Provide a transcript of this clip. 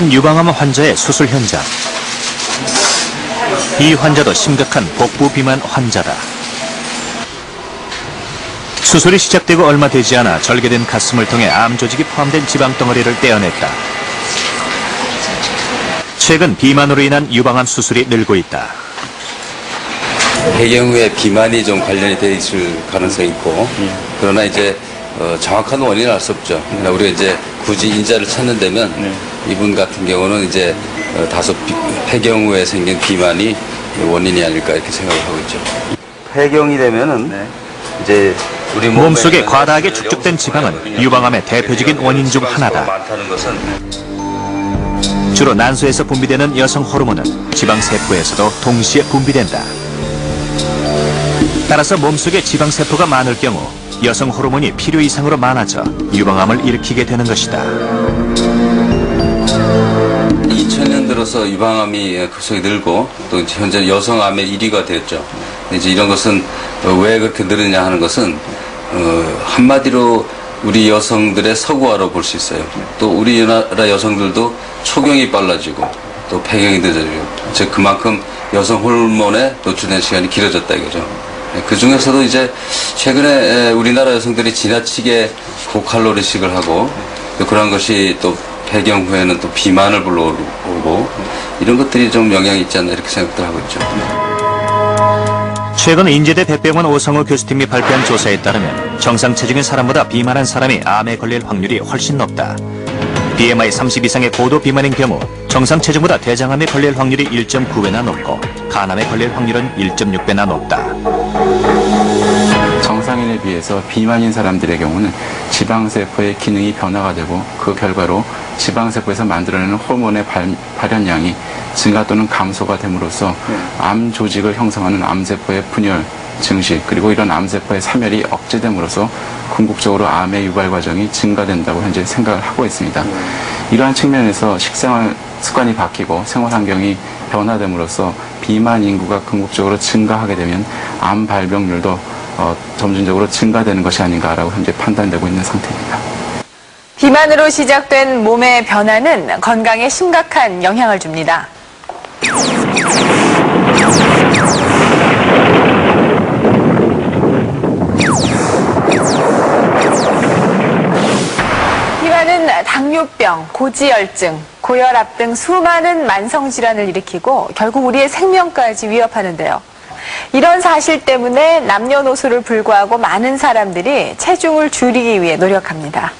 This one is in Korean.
한 유방암 환자의 수술 현장. 이 환자도 심각한 복부 비만 환자다. 수술이 시작되고 얼마 되지 않아 절개된 가슴을 통해 암 조직이 포함된 지방 덩어리를 떼어냈다. 최근 비만으로 인한 유방암 수술이 늘고 있다. 배경 후에 비만이 좀 관련이 돼 있을 가능성이 있고 그러나 이제 어, 정확한 원인은 알 수 없죠. 우리가 이제 굳이 인자를 찾는 데면 이분 같은 경우는 이제 어, 다소 비- 폐경 후에 생긴 비만이 원인이 아닐까 이렇게 생각을 하고 있죠. 폐경이 되면은 이제 우리 몸속에 과다하게 축적된 지방은 유방암의 대표적인 원인 중 하나다. 주로 난소에서 분비되는 여성 호르몬은 지방 세포에서도 동시에 분비된다. 따라서 몸속에 지방 세포가 많을 경우 여성 호르몬이 필요 이상으로 많아져 유방암을 일으키게 되는 것이다. 2000년 들어서 유방암이 급속히 늘고 또 현재 여성암의 1위가 되었죠. 이제 이런 것은 어, 왜 그렇게 늘느냐 하는 것은 어, 한마디로 우리 여성들의 서구화로 볼 수 있어요. 또 우리나라 여성들도 초경이 빨라지고 또 폐경이 늦어지고 즉 그만큼 여성 호르몬에 노출된 시간이 길어졌다 이거죠. 그 중에서도 이제 최근에 에, 우리나라 여성들이 지나치게 고칼로리식을 하고 또 그런 것이 또 폐경 후에는 또 비만을 불러오고 이런 것들이 좀 영향이 있지 않나 이렇게 생각들 하고 있죠. 최근 인제대 백병원 오성우 교수팀이 발표한 조사에 따르면 정상 체중인 사람보다 비만한 사람이 암에 걸릴 확률이 훨씬 높다. BMI 30 이상의 고도 비만인 경우 정상 체중보다 대장암에 걸릴 확률이 1.9배나 높고 간암에 걸릴 확률은 1.6배나 높다. 정상인에 비해서 비만인 사람들의 경우는 지방세포의 기능이 변화가 되고 그 결과로 지방세포에서 만들어내는 호르몬의 발, 발현량이 증가 또는 감소가 됨으로써 암 조직을 형성하는 암세포의 분열, 증식 그리고 이런 암세포의 사멸이 억제됨으로써 궁극적으로 암의 유발 과정이 증가된다고 현재 생각을 하고 있습니다. 이러한 측면에서 식생활 습관이 바뀌고 생활 환경이 변화됨으로써 비만 인구가 궁극적으로 증가하게 되면 암 발병률도 어, 점진적으로 증가되는 것이 아닌가라고 현재 판단되고 있는 상태입니다. 비만으로 시작된 몸의 변화는 건강에 심각한 영향을 줍니다. 비만은 당뇨병, 고지혈증, 고혈압 등 수많은 만성 질환을 일으키고 결국 우리의 생명까지 위협하는데요. 이런 사실 때문에 남녀노소를 불구하고 많은 사람들이 체중을 줄이기 위해 노력합니다.